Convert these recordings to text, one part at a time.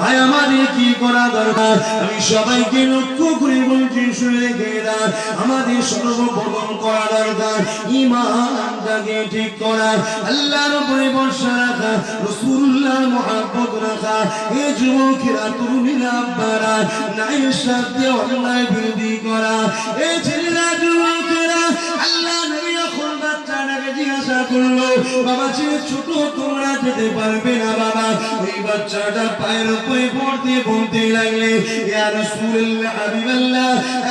ভাই, আমার কি করা দরকার? আমি সবাইকে লক্ষ্য করে বলছি, শুনে আমাদের করা দরকার ইমানটাকে ঠিক করা। আল্লাহর উপরে রাখা রসুল্লাহ মহাব্বত রাখা। এ যুবকেরা তরুণীরা আব্বারা সাথে অন্যায় বিরোধী বাবা ছোট তোমরা যেতে পারবে না, বাবা। ওই বাচ্চাটা পায়ের উপরে পড়তে বলতে লাগলে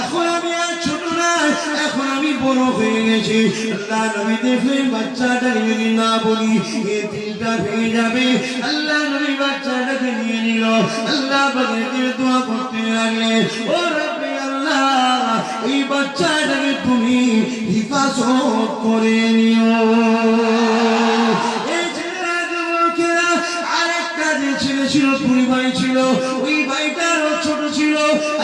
এখন আমি আর ছোট না, এখন আমি বড় হয়ে গেছি। আল্লাহ নবী দেখলেন বাচ্চাটা যদি না বলি, এ দিলটা ভেঙে যাবে। আল্লাহ নবী বাচ্চাটাকে নিয়ে নিল। আল্লাহ পাকে দোয়া করতে লাগলে। ও রব্বি আল্লাহ, এই বাচ্চাটাকে তুমি হিফাজত করে নিও। ছেলে কুড়ি ভাই ছিল ওই ভাইটা আরও ছোট ছিল।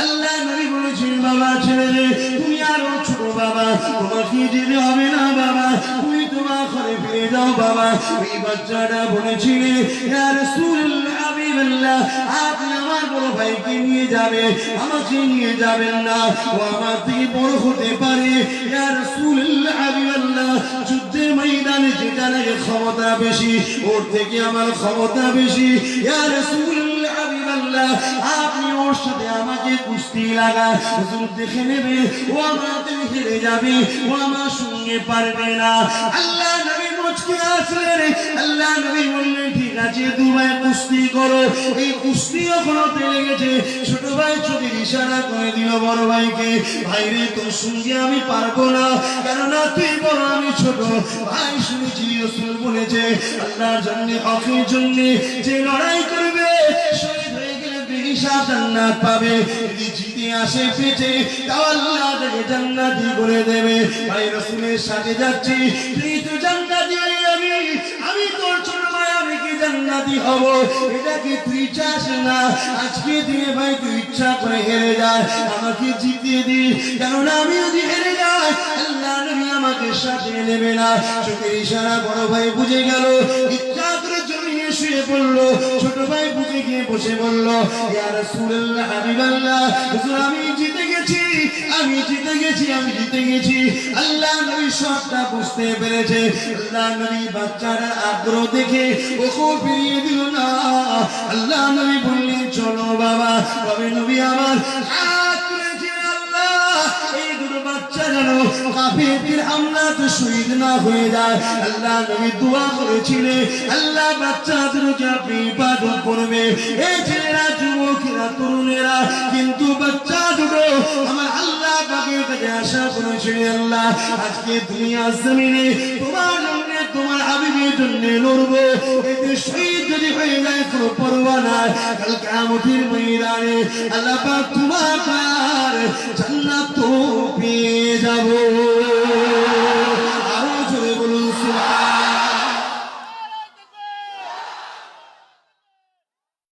আল্লাহ নবী বলেছেন বাবা ছেলে রে, তুমি আরও ছোট বাবা তোমাকে যেতে হবে না বাবা? তুমি তোমার ঘরে ফিরে যাও বাবা। ওই বাচ্চাটা বলেছিলে ইয়া রাসূলুল্লাহ হাবিবাল্লাহ, আপনি আমার বড় ভাইকে নিয়ে যাবে আমাকে নিয়ে যাবেন না। ও আমার থেকে বড় হতে পারে। যুদ্ধের ময়দানে যেটা নাকি ক্ষমতা বেশি, ওর থেকে আমার ক্ষমতা বেশি। ইয়া হাবিবাল্লাহ, আপনি ওর সাথে আমাকে কুস্তি লাগা, হুজুর দেখে নেবে। ও আমার হেরে যাবে, ও আমার সঙ্গে পারবে না। আল্লাহ নবী মুচকে আসলেন। আল্লাহ নবী বললেন, ঠিক আছে দুবাই কুস্তি করো। এই কুস্তি যখন হতে লেগেছে ছোট ভাই যদি ইশারা করে দিল বড় ভাইকে, ভাই রে, তোর সঙ্গে আমি পারব না। কেননা তুই বড়, আমি ছোট। ভাই শুনেছি, রসুল বলেছে, আল্লাহর জন্য হকের জন্য যে লড়াই করবে জান্নাত পাবে। যদি জিতে আসে পেটে, তাও আল্লাহ জান্নাতি করে দেবে। ভাই রসুলের সাথে যাচ্ছি তুই তো জান্নাতি আমি তোর ছোট ভাই, আমি কি জান্নাতি হব? এটা কি তুই চাস না? আজকে দিনে ভাই, তুই ইচ্ছা করে হেরে যায় আমাকে জিতিয়ে দি। কেননা আমি যদি হেরে যাই, আল্লাহ নবী আমাকে সাথে নেবে না। চোখের ইশারা বড় ভাই বুঝে গেল, ইচ্ছা করে জমিয়ে শুয়ে পড়ল। ছোট ভাই বুঝে গিয়ে বসে বলল, ইয়া রাসূলুল্লাহ, হাবিবাল্লাহ, হুজুর, আমি জিতে গেছি, আমি জিতে গেছি, আমি জিতে গেছি। আল্লাহ সবটা বুঝতে পেরেছে। আল্লাহ নবী বাচ্চারা আগ্রহ দেখে ওকে ফিরিয়ে দিল না। আল্লাহ নবী বললেন, চলো বাবা, তবে নবী আমার আল্লাহ। তরুণেরা, কিন্তু বাচ্চা দুটো আমার কাছে আশা করেছে আল্লাহ, আজকে দুনিয়া জমিনে তোমার জন্য, তোমার হাবিবের জন্য লড়বো। এতে শহীদ যদি হয়ে যায়, কোনো পরোয়া নাই। কাল কামতির ময়দানে আল্লাহ তোমার জান্নাত পেয়ে যাব।